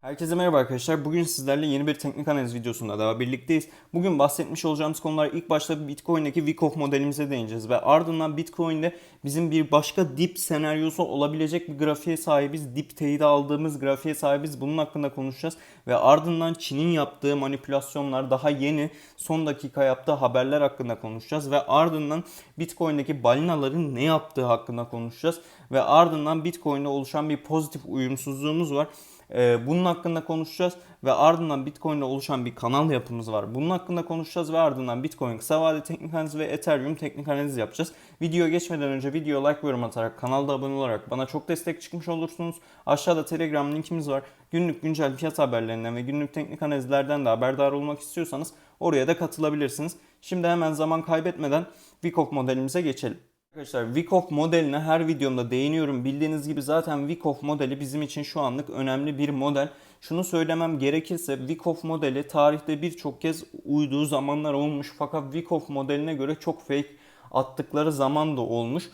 Herkese merhaba arkadaşlar. Bugün sizlerle yeni bir teknik analiz videosunda daha birlikteyiz. Bugün bahsetmiş olacağımız konular ilk başta Bitcoin'deki Wyckoff modelimize değineceğiz ve ardından Bitcoin'de bizim bir başka dip senaryosu olabilecek bir grafiğe sahibiz. Dip teyidi aldığımız grafiğe sahibiz. Bunun hakkında konuşacağız ve ardından Çin'in yaptığı manipülasyonlar daha yeni son dakika yaptığı haberler hakkında konuşacağız ve ardından Bitcoin'deki balinaların ne yaptığı hakkında konuşacağız ve ardından Bitcoin'de oluşan bir pozitif uyumsuzluğumuz var. Ee, bunun hakkında konuşacağız ve ardından Bitcoin'de oluşan bir kanal yapımız var. Bunun hakkında konuşacağız ve ardından Bitcoin kısa vade teknik analiz ve Ethereum teknik analiz yapacağız. Videoya geçmeden önce video like ve yorum atarak kanalda abone olarak bana çok destek çıkmış olursunuz. Aşağıda Telegram linkimiz var. Günlük güncel fiyat haberlerinden ve günlük teknik analizlerden de haberdar olmak istiyorsanız oraya da katılabilirsiniz. Şimdi hemen zaman kaybetmeden Wyckoff modelimize geçelim. Arkadaşlar Wyckoff modeline her videomda değiniyorum. Bildiğiniz gibi zaten Wyckoff modeli bizim için şu anlık önemli bir model. Şunu söylemem gerekirse Wyckoff modeli tarihte birçok kez uyduğu zamanlar olmuş. Fakat Wyckoff modeline göre çok fake attıkları zaman da olmuş.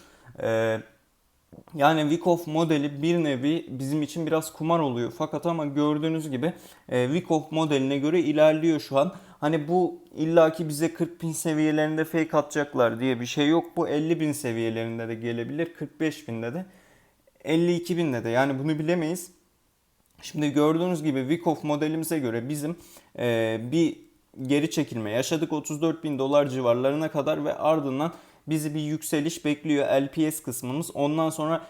Ee, yani Wyckoff modeli bir nevi bizim için biraz kumar oluyor. Fakat ama gördüğünüz gibi e, Wyckoff modeline göre ilerliyor şu an. Hani bu illaki bize 40 bin seviyelerinde fake atacaklar diye bir şey yok. Bu 50 bin seviyelerinde de gelebilir. 45 binde de 52 binde de yani bunu bilemeyiz. Şimdi gördüğünüz gibi Wyckoff modelimize göre bizim e, bir geri çekilme yaşadık 34 bin dolar civarlarına kadar ve ardından bizi bir yükseliş bekliyor LPS kısmımız. Ondan sonra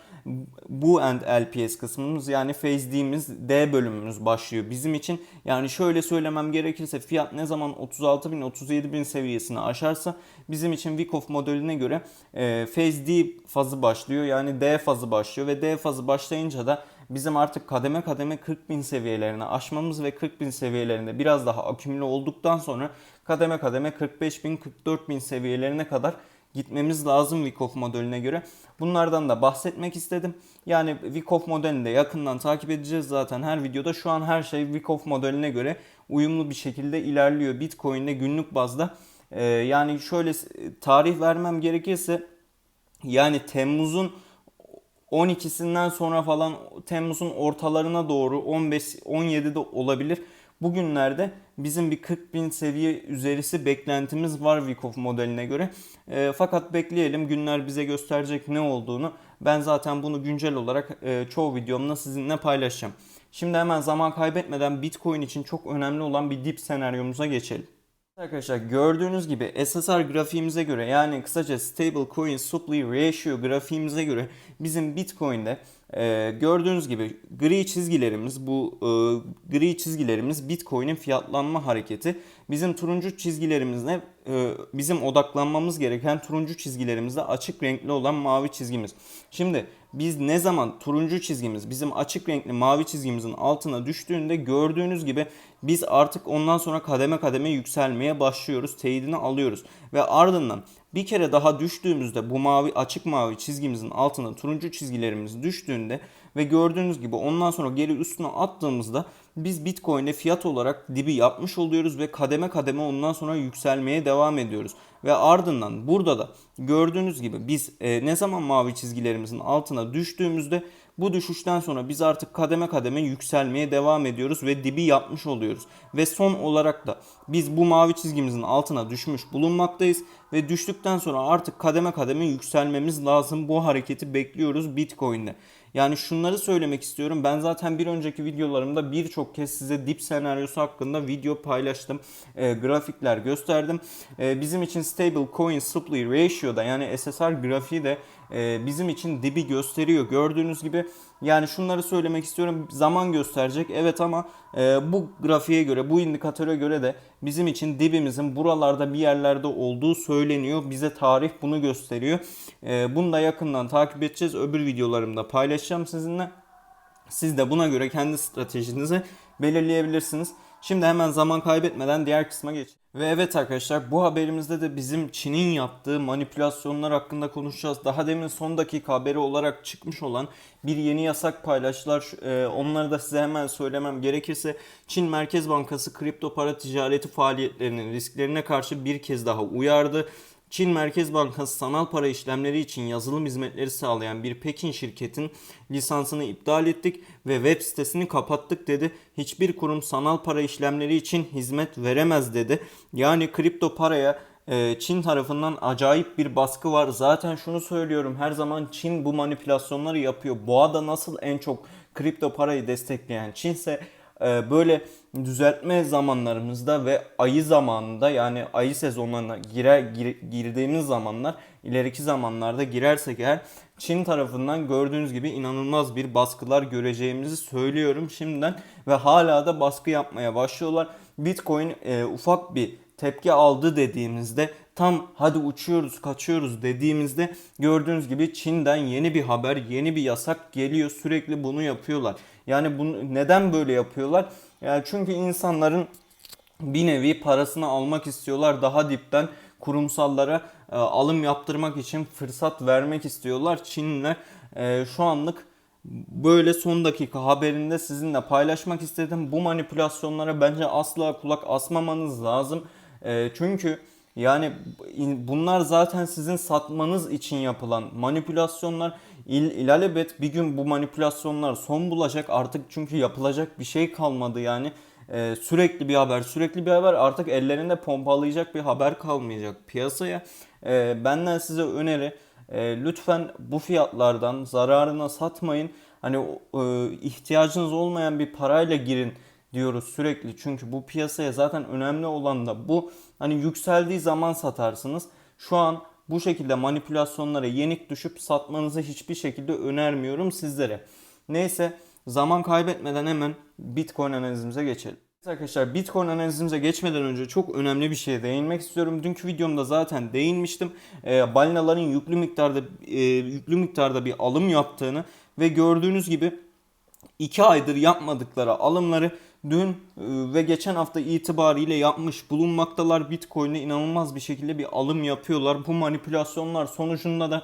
bu end LPS kısmımız yani phase D'miz D bölümümüz başlıyor bizim için. Yani şöyle söylemem gerekirse fiyat ne zaman 36 bin 37 bin seviyesini aşarsa bizim için Wyckoff modeline göre e, phase D fazı başlıyor. Yani D fazı başlıyor ve D fazı başlayınca da bizim artık kademe kademe 40 bin seviyelerini aşmamız ve 40 bin seviyelerinde biraz daha akümüle olduktan sonra kademe kademe 45 bin 44 bin seviyelerine kadar gitmemiz lazım Wyckoff modeline göre. Bunlardan da bahsetmek istedim. Yani Wyckoff modelini de yakından takip edeceğiz zaten her videoda. Şu an her şey Wyckoff modeline göre uyumlu bir şekilde ilerliyor. Bitcoin'de günlük bazda e, yani şöyle tarih vermem gerekirse yani Temmuz'un 12'sinden sonra falan Temmuz'un ortalarına doğru 15 17'de olabilir. Bugünlerde bizim bir 40 bin seviye üzerisi beklentimiz var Wyckoff modeline göre. E, fakat bekleyelim günler bize gösterecek ne olduğunu. Ben zaten bunu güncel olarak e, çoğu videomda sizinle paylaşacağım. Şimdi hemen zaman kaybetmeden Bitcoin için çok önemli olan bir dip senaryomuza geçelim. Arkadaşlar gördüğünüz gibi SSR grafiğimize göre yani kısaca Stable Coin Supply Ratio grafiğimize göre bizim Bitcoin'de e, gördüğünüz gibi gri çizgilerimiz bu e, gri çizgilerimiz Bitcoin'in fiyatlanma hareketi. Bizim turuncu çizgilerimiz ne? E, bizim odaklanmamız gereken turuncu çizgilerimizde açık renkli olan mavi çizgimiz. Şimdi biz ne zaman turuncu çizgimiz bizim açık renkli mavi çizgimizin altına düştüğünde gördüğünüz gibi biz artık ondan sonra kademe kademe yükselmeye başlıyoruz. Teyidini alıyoruz. Ve ardından bir kere daha düştüğümüzde bu mavi açık mavi çizgimizin altına turuncu çizgilerimiz düştüğünde ve gördüğünüz gibi ondan sonra geri üstüne attığımızda biz Bitcoin'e fiyat olarak dibi yapmış oluyoruz ve kademe kademe ondan sonra yükselmeye devam ediyoruz. Ve ardından burada da gördüğünüz gibi biz e, ne zaman mavi çizgilerimizin altına düştüğümüzde bu düşüşten sonra biz artık kademe kademe yükselmeye devam ediyoruz ve dibi yapmış oluyoruz. Ve son olarak da biz bu mavi çizgimizin altına düşmüş bulunmaktayız ve düştükten sonra artık kademe kademe yükselmemiz lazım. Bu hareketi bekliyoruz Bitcoin'de. Yani şunları söylemek istiyorum. Ben zaten bir önceki videolarımda birçok kez size dip senaryosu hakkında video paylaştım. E, grafikler gösterdim. E, bizim için Stable Coin Supply Ratio'da yani SSR grafiği de e, bizim için dibi gösteriyor. Gördüğünüz gibi yani şunları söylemek istiyorum. Zaman gösterecek evet ama e, bu grafiğe göre bu indikatöre göre de bizim için dibimizin buralarda bir yerlerde olduğu söyleniyor. Bize tarih bunu gösteriyor. E, bunu da yakından takip edeceğiz. Öbür videolarımda paylaşacağım sizinle. Siz de buna göre kendi stratejinizi belirleyebilirsiniz. Şimdi hemen zaman kaybetmeden diğer kısma geç. Ve evet arkadaşlar bu haberimizde de bizim Çin'in yaptığı manipülasyonlar hakkında konuşacağız. Daha demin son dakika haberi olarak çıkmış olan bir yeni yasak paylaştılar. Ee, onları da size hemen söylemem gerekirse Çin Merkez Bankası kripto para ticareti faaliyetlerinin risklerine karşı bir kez daha uyardı Çin Merkez Bankası sanal para işlemleri için yazılım hizmetleri sağlayan bir Pekin şirketin lisansını iptal ettik ve web sitesini kapattık dedi. Hiçbir kurum sanal para işlemleri için hizmet veremez dedi. Yani kripto paraya e, Çin tarafından acayip bir baskı var. Zaten şunu söylüyorum her zaman Çin bu manipülasyonları yapıyor. Boğa'da nasıl en çok kripto parayı destekleyen Çinse böyle düzeltme zamanlarımızda ve ayı zamanında yani ayı sezonlarına girer, gir, girdiğimiz zamanlar ileriki zamanlarda girersek eğer Çin tarafından gördüğünüz gibi inanılmaz bir baskılar göreceğimizi söylüyorum şimdiden ve hala da baskı yapmaya başlıyorlar. Bitcoin e, ufak bir tepki aldı dediğimizde tam hadi uçuyoruz kaçıyoruz dediğimizde gördüğünüz gibi Çin'den yeni bir haber yeni bir yasak geliyor sürekli bunu yapıyorlar. Yani bunu neden böyle yapıyorlar? Yani çünkü insanların bir nevi parasını almak istiyorlar daha dipten kurumsallara e, alım yaptırmak için fırsat vermek istiyorlar. Çinliler e, şu anlık böyle son dakika haberinde sizinle paylaşmak istedim. Bu manipülasyonlara bence asla kulak asmamanız lazım. E, çünkü yani bunlar zaten sizin satmanız için yapılan manipülasyonlar. İl, ilelebet bir gün bu manipülasyonlar son bulacak artık çünkü yapılacak bir şey kalmadı yani. Ee, sürekli bir haber sürekli bir haber artık ellerinde pompalayacak bir haber kalmayacak piyasaya. Ee, benden size öneri e, lütfen bu fiyatlardan zararına satmayın. Hani e, ihtiyacınız olmayan bir parayla girin diyoruz sürekli. Çünkü bu piyasaya zaten önemli olan da bu. Hani yükseldiği zaman satarsınız. Şu an bu şekilde manipülasyonlara yenik düşüp satmanızı hiçbir şekilde önermiyorum sizlere. Neyse zaman kaybetmeden hemen Bitcoin analizimize geçelim. Arkadaşlar Bitcoin analizimize geçmeden önce çok önemli bir şeye değinmek istiyorum. Dünkü videomda zaten değinmiştim. E, balinaların yüklü miktarda e, yüklü miktarda bir alım yaptığını ve gördüğünüz gibi 2 aydır yapmadıkları alımları dün e, ve geçen hafta itibariyle yapmış bulunmaktalar. Bitcoin'e inanılmaz bir şekilde bir alım yapıyorlar. Bu manipülasyonlar sonucunda da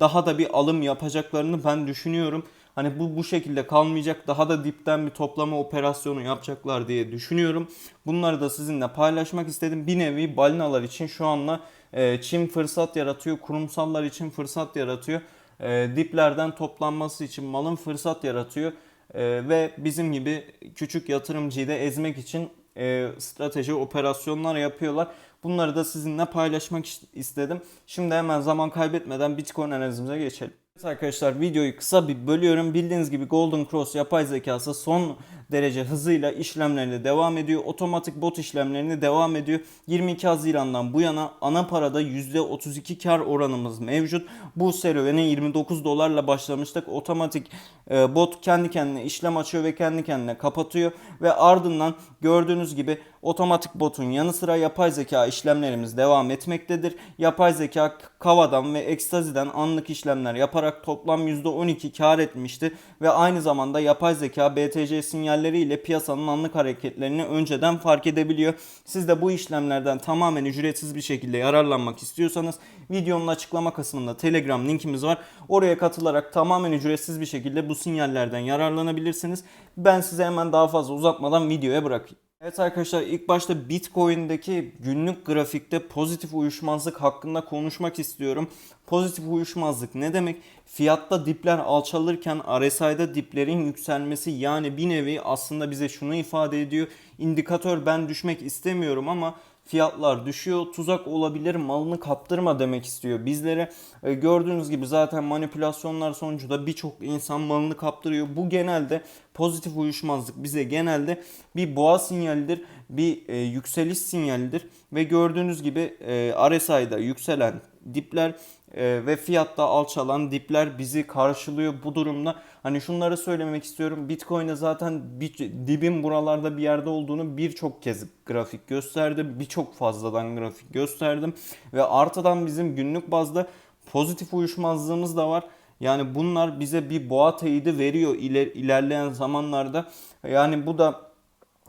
daha da bir alım yapacaklarını ben düşünüyorum. Hani bu bu şekilde kalmayacak. Daha da dipten bir toplama operasyonu yapacaklar diye düşünüyorum. Bunları da sizinle paylaşmak istedim. Bir nevi balinalar için şu anla e, Çin fırsat yaratıyor. Kurumsallar için fırsat yaratıyor. E, diplerden toplanması için malın fırsat yaratıyor. E, ve bizim gibi küçük yatırımcıyı da ezmek için e, strateji operasyonlar yapıyorlar. Bunları da sizinle paylaşmak istedim. Şimdi hemen zaman kaybetmeden Bitcoin analizimize geçelim. Evet arkadaşlar videoyu kısa bir bölüyorum. Bildiğiniz gibi Golden Cross yapay zekası son derece hızıyla işlemlerine devam ediyor. Otomatik bot işlemlerini devam ediyor. 22 Haziran'dan bu yana ana parada %32 kar oranımız mevcut. Bu serüvene 29 dolarla başlamıştık. Otomatik e, bot kendi kendine işlem açıyor ve kendi kendine kapatıyor. Ve ardından gördüğünüz gibi otomatik botun yanı sıra yapay zeka işlemlerimiz devam etmektedir. Yapay zeka Kava'dan ve Ekstazi'den anlık işlemler yaparak toplam %12 kar etmişti. Ve aynı zamanda yapay zeka BTC sinyalleriyle piyasanın anlık hareketlerini önceden fark edebiliyor. Siz de bu işlemlerden tamamen ücretsiz bir şekilde yararlanmak istiyorsanız videonun açıklama kısmında Telegram linkimiz var. Oraya katılarak tamamen ücretsiz bir şekilde bu sinyallerden yararlanabilirsiniz. Ben size hemen daha fazla uzatmadan videoya bırakayım. Evet arkadaşlar ilk başta Bitcoin'deki günlük grafikte pozitif uyuşmazlık hakkında konuşmak istiyorum. Pozitif uyuşmazlık ne demek? Fiyatta dipler alçalırken RSI'da diplerin yükselmesi yani bir nevi aslında bize şunu ifade ediyor. İndikatör ben düşmek istemiyorum ama fiyatlar düşüyor. Tuzak olabilir malını kaptırma demek istiyor bizlere. E, gördüğünüz gibi zaten manipülasyonlar sonucunda birçok insan malını kaptırıyor. Bu genelde pozitif uyuşmazlık bize genelde bir boğa sinyalidir, bir e, yükseliş sinyalidir ve gördüğünüz gibi e, RSI'da yükselen dipler ve fiyatta alçalan dipler bizi karşılıyor bu durumda. Hani şunları söylemek istiyorum. Bitcoin'de zaten bir, dibin buralarda bir yerde olduğunu birçok kez grafik gösterdi. Birçok fazladan grafik gösterdim. Ve artıdan bizim günlük bazda pozitif uyuşmazlığımız da var. Yani bunlar bize bir boğa teyidi veriyor iler, ilerleyen zamanlarda. Yani bu da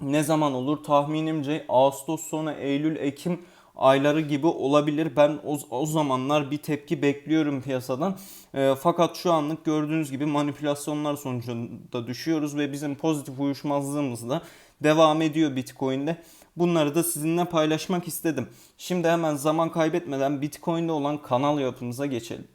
ne zaman olur? Tahminimce Ağustos sonu Eylül Ekim ayları gibi olabilir. Ben o, o zamanlar bir tepki bekliyorum piyasadan. E, fakat şu anlık gördüğünüz gibi manipülasyonlar sonucunda düşüyoruz ve bizim pozitif uyuşmazlığımız da devam ediyor Bitcoin'de. Bunları da sizinle paylaşmak istedim. Şimdi hemen zaman kaybetmeden Bitcoin'de olan kanal yapımıza geçelim.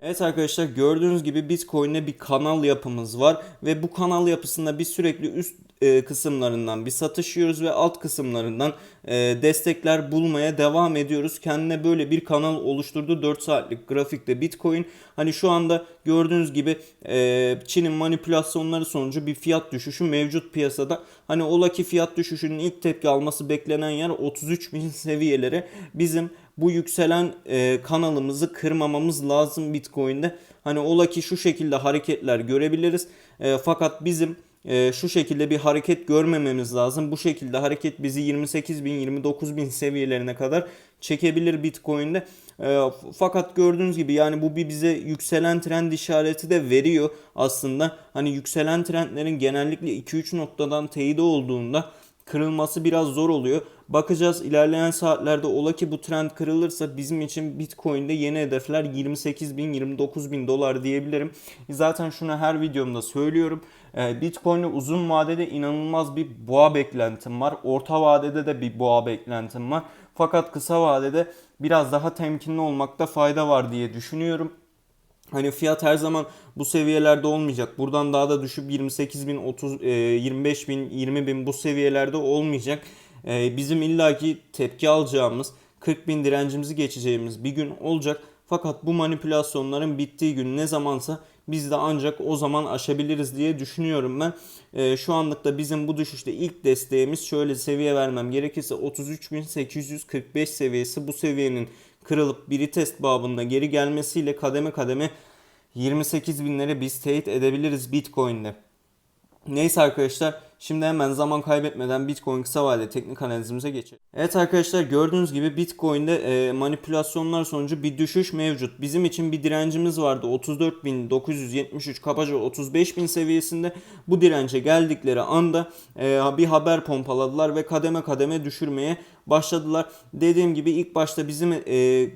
Evet arkadaşlar gördüğünüz gibi Bitcoin'de bir kanal yapımız var ve bu kanal yapısında biz sürekli üst e, kısımlarından bir satış yiyoruz ve alt kısımlarından e, destekler bulmaya devam ediyoruz. Kendine böyle bir kanal oluşturdu 4 saatlik grafikte Bitcoin. Hani şu anda gördüğünüz gibi e, Çin'in manipülasyonları sonucu bir fiyat düşüşü mevcut piyasada. Hani ola ki fiyat düşüşünün ilk tepki alması beklenen yer 33 bin seviyeleri. Bizim bu yükselen e, kanalımızı kırmamamız lazım Bitcoin'de. Hani ola ki şu şekilde hareketler görebiliriz. E, fakat bizim e, şu şekilde bir hareket görmememiz lazım. Bu şekilde hareket bizi 28 bin 29 bin seviyelerine kadar çekebilir Bitcoin'de. E, fakat gördüğünüz gibi yani bu bir bize yükselen trend işareti de veriyor aslında. Hani yükselen trendlerin genellikle 2-3 noktadan teyide olduğunda kırılması biraz zor oluyor. Bakacağız ilerleyen saatlerde ola ki bu trend kırılırsa bizim için Bitcoin'de yeni hedefler 28 bin 29 bin dolar diyebilirim. Zaten şunu her videomda söylüyorum. Ee, Bitcoin'e uzun vadede inanılmaz bir boğa beklentim var. Orta vadede de bir boğa beklentim var. Fakat kısa vadede biraz daha temkinli olmakta fayda var diye düşünüyorum. Hani fiyat her zaman bu seviyelerde olmayacak. Buradan daha da düşüp 28 bin, 30, 25 bin, 20 bin bu seviyelerde olmayacak. E, bizim illaki tepki alacağımız, 40 bin direncimizi geçeceğimiz bir gün olacak. Fakat bu manipülasyonların bittiği gün ne zamansa biz de ancak o zaman aşabiliriz diye düşünüyorum ben. E, şu anlıkta bizim bu düşüşte ilk desteğimiz şöyle seviye vermem gerekirse 33.845 seviyesi bu seviyenin kırılıp bir test babında geri gelmesiyle kademe kademe 28 binlere biz teyit edebiliriz Bitcoin'de. Neyse arkadaşlar şimdi hemen zaman kaybetmeden Bitcoin kısa vadeli teknik analizimize geçelim. Evet arkadaşlar gördüğünüz gibi Bitcoin'de e, manipülasyonlar sonucu bir düşüş mevcut. Bizim için bir direncimiz vardı 34.973 kabaca 35.000 seviyesinde. Bu dirence geldikleri anda e, bir haber pompaladılar ve kademe kademe düşürmeye başladılar. Dediğim gibi ilk başta bizim e,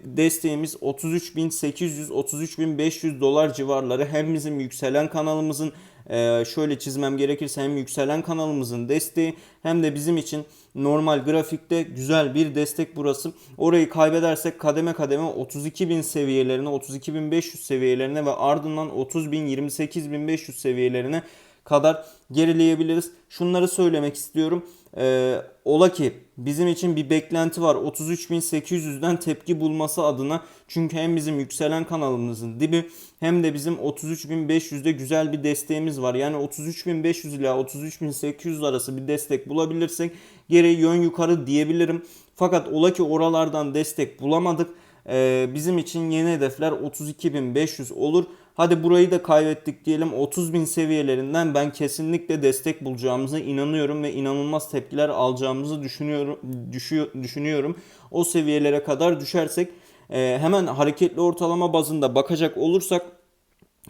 desteğimiz 33.800 33.500 dolar civarları hem bizim yükselen kanalımızın ee, şöyle çizmem gerekirse hem yükselen kanalımızın desteği hem de bizim için normal grafikte güzel bir destek burası. Orayı kaybedersek kademe kademe 32.000 seviyelerine 32.500 seviyelerine ve ardından 30.000 28.500 seviyelerine kadar gerileyebiliriz. Şunları söylemek istiyorum. Ee, ola ki bizim için bir beklenti var 33.800'den tepki bulması adına. Çünkü hem bizim yükselen kanalımızın dibi hem de bizim 33.500'de güzel bir desteğimiz var. Yani 33.500 ile 33.800 arası bir destek bulabilirsek geri yön yukarı diyebilirim. Fakat ola ki oralardan destek bulamadık. Ee, bizim için yeni hedefler 32.500 olur. Hadi burayı da kaybettik diyelim 30 bin seviyelerinden ben kesinlikle destek bulacağımıza inanıyorum ve inanılmaz tepkiler alacağımızı düşünüyorum. Düşüyor, düşünüyorum. O seviyelere kadar düşersek e, hemen hareketli ortalama bazında bakacak olursak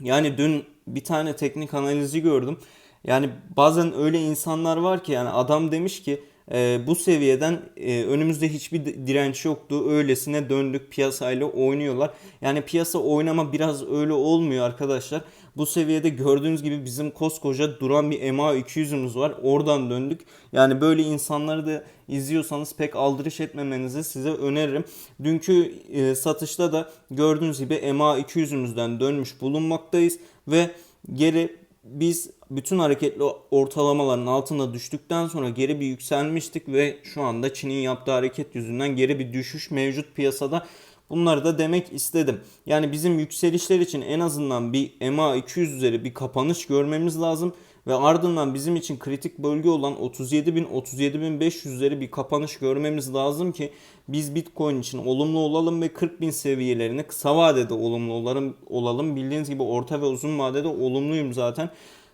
yani dün bir tane teknik analizi gördüm. Yani bazen öyle insanlar var ki yani adam demiş ki e, bu seviyeden e, önümüzde hiçbir direnç yoktu. Öylesine döndük piyasayla oynuyorlar. Yani piyasa oynama biraz öyle olmuyor arkadaşlar. Bu seviyede gördüğünüz gibi bizim koskoca duran bir MA 200'ümüz var. Oradan döndük. Yani böyle insanları da izliyorsanız pek aldırış etmemenizi size öneririm. Dünkü e, satışta da gördüğünüz gibi MA 200'ümüzden dönmüş bulunmaktayız ve geri biz bütün hareketli ortalamaların altına düştükten sonra geri bir yükselmiştik ve şu anda Çin'in yaptığı hareket yüzünden geri bir düşüş mevcut piyasada. Bunları da demek istedim. Yani bizim yükselişler için en azından bir MA 200 üzeri bir kapanış görmemiz lazım. Ve ardından bizim için kritik bölge olan 37.000-37.500 üzeri bir kapanış görmemiz lazım ki biz Bitcoin için olumlu olalım ve 40.000 seviyelerine kısa vadede olumlu olalım. olalım. Bildiğiniz gibi orta ve uzun vadede olumluyum zaten.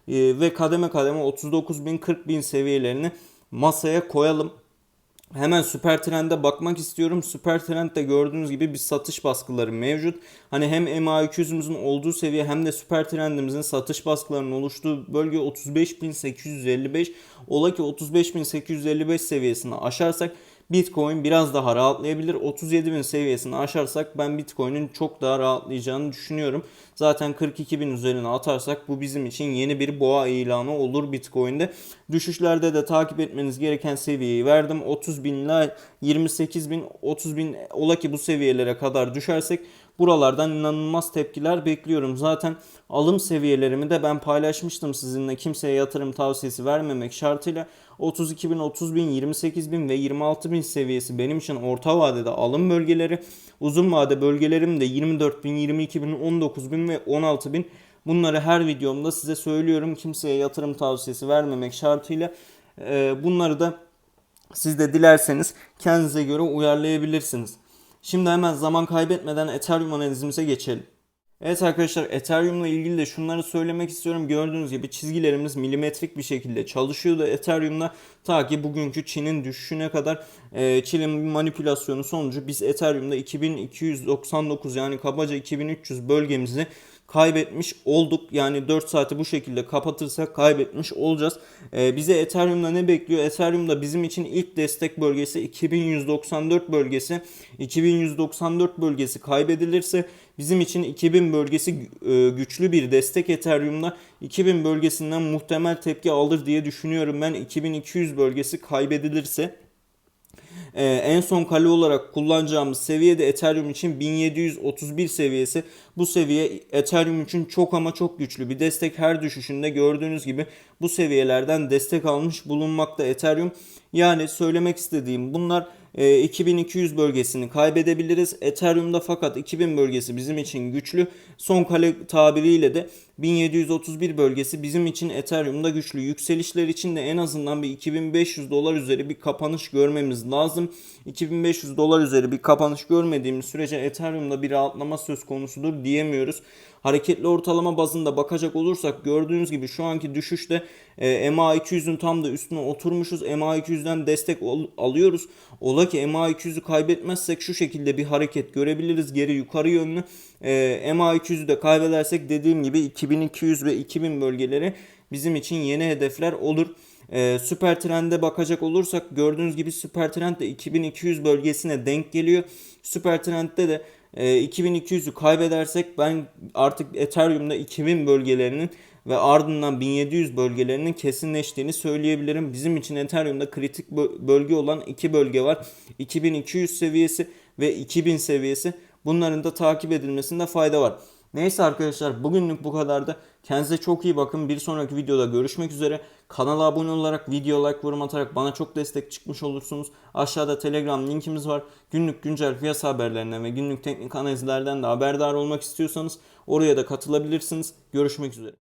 Ee, ve kademe kademe 39.000 40.000 seviyelerini masaya koyalım. Hemen süper trende bakmak istiyorum. Süper trendde gördüğünüz gibi bir satış baskıları mevcut. Hani hem MA200'ümüzün olduğu seviye hem de süper trendimizin satış baskılarının oluştuğu bölge 35.855. Ola ki 35.855 seviyesini aşarsak Bitcoin biraz daha rahatlayabilir. 37 bin seviyesini aşarsak ben Bitcoin'in çok daha rahatlayacağını düşünüyorum. Zaten 42 bin üzerine atarsak bu bizim için yeni bir boğa ilanı olur Bitcoin'de. Düşüşlerde de takip etmeniz gereken seviyeyi verdim. 30 bin ile 28 bin 30 bin ola ki bu seviyelere kadar düşersek buralardan inanılmaz tepkiler bekliyorum. Zaten alım seviyelerimi de ben paylaşmıştım sizinle kimseye yatırım tavsiyesi vermemek şartıyla 32 bin, 30 bin, 28 bin ve 26 bin seviyesi benim için orta vadede alım bölgeleri. Uzun vade bölgelerim de 24 bin, 22 bin, 19 bin ve 16 bin. Bunları her videomda size söylüyorum. Kimseye yatırım tavsiyesi vermemek şartıyla. Ee, bunları da siz de dilerseniz kendinize göre uyarlayabilirsiniz. Şimdi hemen zaman kaybetmeden Ethereum analizimize geçelim. Evet arkadaşlar Ethereum'la ilgili de şunları söylemek istiyorum. Gördüğünüz gibi çizgilerimiz milimetrik bir şekilde çalışıyordu Ethereum'da. Ta ki bugünkü Çin'in düşüşüne kadar e, Çin'in manipülasyonu sonucu biz Ethereum'da 2299 yani kabaca 2300 bölgemizi kaybetmiş olduk. Yani 4 saati bu şekilde kapatırsak kaybetmiş olacağız. Ee, bize Ethereum'da ne bekliyor? Ethereum'da bizim için ilk destek bölgesi 2194 bölgesi. 2194 bölgesi kaybedilirse bizim için 2000 bölgesi e, güçlü bir destek Ethereum'da. 2000 bölgesinden muhtemel tepki alır diye düşünüyorum ben. 2200 bölgesi kaybedilirse ee, en son kale olarak kullanacağımız seviye de Ethereum için 1731 seviyesi. Bu seviye Ethereum için çok ama çok güçlü bir destek. Her düşüşünde gördüğünüz gibi bu seviyelerden destek almış bulunmakta Ethereum. Yani söylemek istediğim bunlar e, 2200 bölgesini kaybedebiliriz. Ethereum'da fakat 2000 bölgesi bizim için güçlü. Son kale tabiriyle de 1731 bölgesi bizim için Ethereum'da güçlü. Yükselişler için de en azından bir 2500 dolar üzeri bir kapanış görmemiz lazım. 2500 dolar üzeri bir kapanış görmediğimiz sürece Ethereum'da bir rahatlama söz konusudur diyemiyoruz. Hareketli ortalama bazında bakacak olursak gördüğünüz gibi şu anki düşüşte e, MA200'ün tam da üstüne oturmuşuz. MA200'den destek al- alıyoruz. Ola ki MA200'ü kaybetmezsek şu şekilde bir hareket görebiliriz geri yukarı yönlü. E, MA200'ü de kaybedersek dediğim gibi 2200 ve 2000 bölgeleri bizim için yeni hedefler olur. Ee, süper trende bakacak olursak gördüğünüz gibi süper trend de 2200 bölgesine denk geliyor. Süper trendde de e, 2200'ü kaybedersek ben artık Ethereum'da 2000 bölgelerinin ve ardından 1700 bölgelerinin kesinleştiğini söyleyebilirim. Bizim için Ethereum'da kritik bö- bölge olan iki bölge var. 2200 seviyesi ve 2000 seviyesi. Bunların da takip edilmesinde fayda var. Neyse arkadaşlar bugünlük bu kadardı. Kendinize çok iyi bakın. Bir sonraki videoda görüşmek üzere. Kanala abone olarak, video like, yorum atarak bana çok destek çıkmış olursunuz. Aşağıda Telegram linkimiz var. Günlük güncel piyasa haberlerinden ve günlük teknik analizlerden de haberdar olmak istiyorsanız oraya da katılabilirsiniz. Görüşmek üzere.